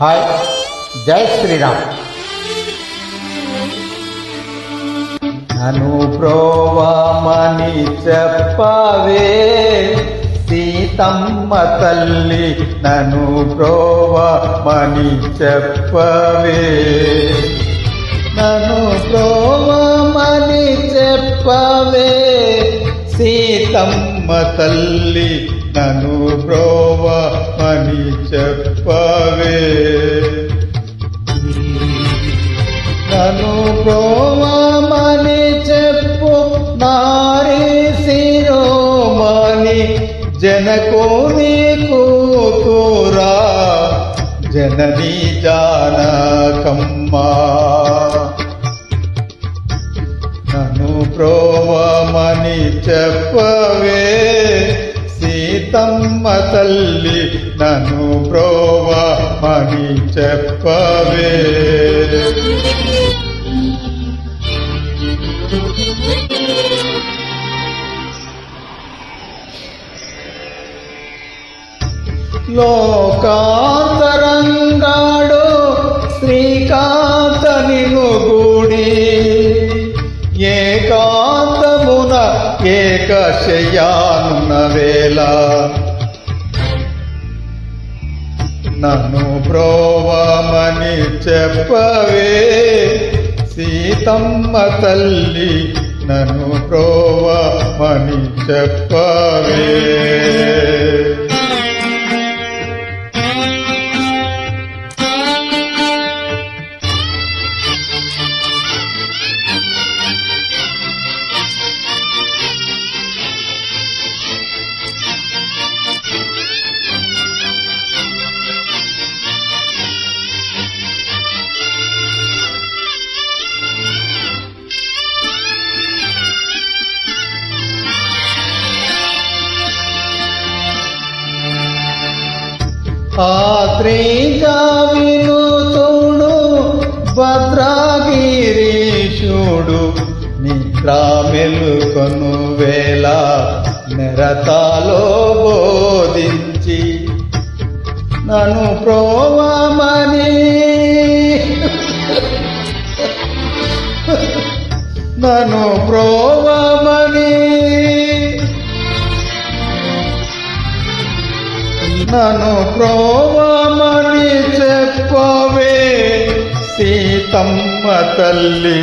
Hi జై శ్రీరామ్. నను ప్రోవమని చెప్పవే సీతమ్మ తల్లి నను ప్రోవమని చెప్పవే. నను ప్రోవమని చెప్పవే సీతమ్మ తల్లి నను ప్రోవమని చెప్పవే. నను ప్రోవమని చెప్పు నారీ శిరోమణి. జనకోని కూతురా జనని జానకమ్మా. నన్ను ప్రోవమని చెప్పవే. సీతమ్మ తల్లి నన్ను ప్రోవమని చెప్పవే. లోకాంతరంగాడు శ్రీకాంతని గుడి ఏకాంతమున ఏకశయానున్నవే నన్ను ప్రోవమని చెప్పవే. సీతమ్మ తల్లి నన్ను ప్రోవమని చెప్పవే. ఆత్రేజావిను తోడు భద్రాగిరీశుడు నిద్రా వేళ నెరతాలో బోధించి నన్ను ప్రోవమని. నన్ను ప్రోవమని. నను ప్రోవమని చెప్పవే సీతమ్మ తల్లి.